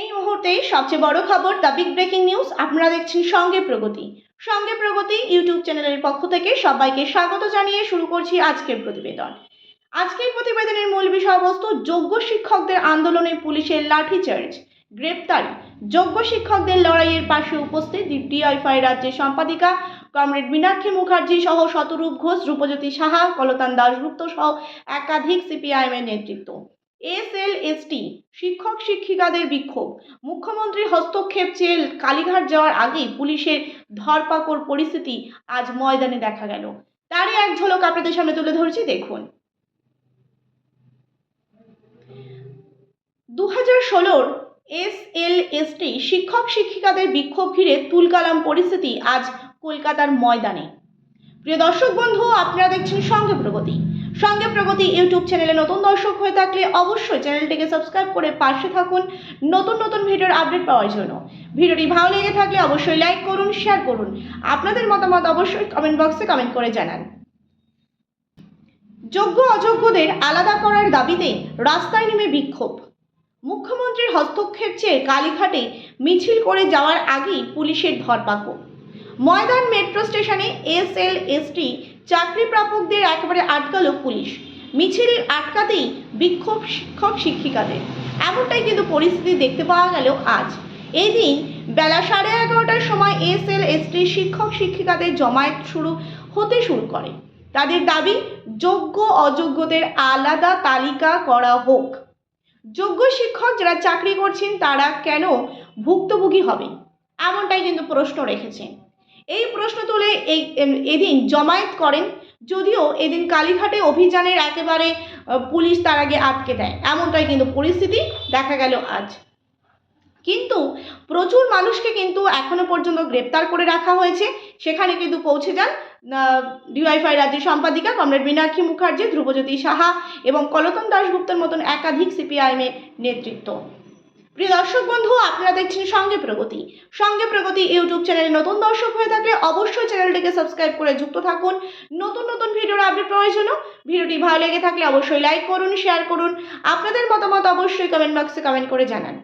এই মুহূর্তে সবচেয়ে বড় খবর দ্য বিগ ব্রেকিং নিউজ আপনারা দেখছেন সঙ্গে প্রগতি। সঙ্গে প্রগতি ইউটিউব চ্যানেলের পক্ষ থেকে সবাইকে স্বাগত জানিয়ে শুরু করছি আজকের প্রতিবেদন। আজকের প্রতিবেদনের মূল বিষয়বস্তু যোগ্য শিক্ষকদের আন্দোলনে পুলিশের লাঠিচার্জ, গ্রেপ্তারি। যোগ্য শিক্ষকদের লড়াইয়ের পাশে উপস্থিত ডিআইফাই রাজ্যের সম্পাদিকা, কমরেড মীনাক্ষী মুখার্জি সহ শতরূপ ঘোষ, রূপজ্যোতি সাহা, কলতান দাশগুপ্ত সহ একাধিক সিপিআইএমের নেতৃত্ব। এস এল এসটি শিক্ষক শিক্ষিকাদের বিক্ষোভ। মুখ্যমন্ত্রীর হস্তক্ষেপ চেয়ে কালীঘাট যাওয়ার আগেই পুলিশের ধরপাকড় পরিস্থিতি আজ ময়দানে দেখা গেল। তারই এক ঝলক আপনাদের সামনে তুলে ধরছি, দেখুন। দু হাজার ষোলোর এস এল এসটি শিক্ষক শিক্ষিকাদের বিক্ষোভ ঘিরে তুলকালাম পরিস্থিতি আজ কলকাতার ময়দানে। প্রিয় দর্শক বন্ধু, আপনারা দেখছেন সঙ্গে প্রগতি। সঙ্গে প্রগতি ইউটিউব চ্যানেলে নতুন দর্শক হয়ে থাকলে অবশ্যই চ্যানেলটিকে সাবস্ক্রাইব করে পাশে থাকুন নতুন নতুন ভিডিওর আপডেট পাওয়ার জন্য। ভিডিওটি ভালো লেগে থাকলে অবশ্যই লাইক করুন, শেয়ার করুন। আপনাদের মতামত অবশ্যই কমেন্ট বক্সে কমেন্ট করে জানান। যোগ্য অযোগ্যদের আলাদা করার দাবিতে রাস্তায় নেমে বিক্ষোভ। মুখ্যমন্ত্রীর হস্তক্ষেপ চেয়ে কালীঘাটে মিছিল করে যাওয়ার আগেই পুলিশের ধরপাকড়। ময়দান মেট্রো স্টেশনে এস এল এসটি চাকরি প্রাপকদের একেবারে আটকালো পুলিশ। মিছিল আটকাতেই বিক্ষোভ শিক্ষক শিক্ষিকাদের। এমনটাই কিন্তু পরিস্থিতি দেখতে পাওয়া গেল আজ। এই দিন বেলা সাড়ে এগারোটার সময় এস এল এসটি শিক্ষক শিক্ষিকাদের জমায়েত শুরু হতে শুরু করে। তাদের দাবি, যোগ্য অযোগ্যদের আলাদা তালিকা করা হোক। যোগ্য শিক্ষক যারা চাকরি করছেন তারা কেন ভুক্তভোগী হবে এমনটাই কিন্তু প্রশ্ন রেখেছেন। এই প্রশ্ন তুলে এই এদিন জমায়েত করেন। যদিও এদিন কালীঘাটে অভিযানের একেবারে পুলিশ তার আগে আটকে দেয়। এমনটাই কিন্তু পরিস্থিতি দেখা গেল আজ। কিন্তু প্রচুর মানুষকে কিন্তু এখনও পর্যন্ত গ্রেপ্তার করে রাখা হয়েছে। সেখানে কিন্তু পৌঁছে যান ডিওয়াইফাই রাজ্যের সম্পাদিকা কমরেড মীনাক্ষী মুখার্জি, ধ্রুবজ্যোতি সাহা এবং কলতন দাশগুপ্তের মতন একাধিক সিপিআইএমের নেতৃত্ব। প্রিয় দর্শক বন্ধু, আপনারা দেখছেন সঙ্গে প্রগতি। সঙ্গে প্রগতি ইউটিউব চ্যানেলে নতুন দর্শক হয়ে থাকলে অবশ্যই চ্যানেলটিকে সাবস্ক্রাইব করে যুক্ত থাকুন। নতুন নতুন ভিডিওর আপডেট পাওয়ার জন্য ভিডিওটি ভালো লেগে থাকলে অবশ্যই লাইক করুন, শেয়ার করুন। আপনাদের মতামত অবশ্যই কমেন্ট বক্সে কমেন্ট করে জানান।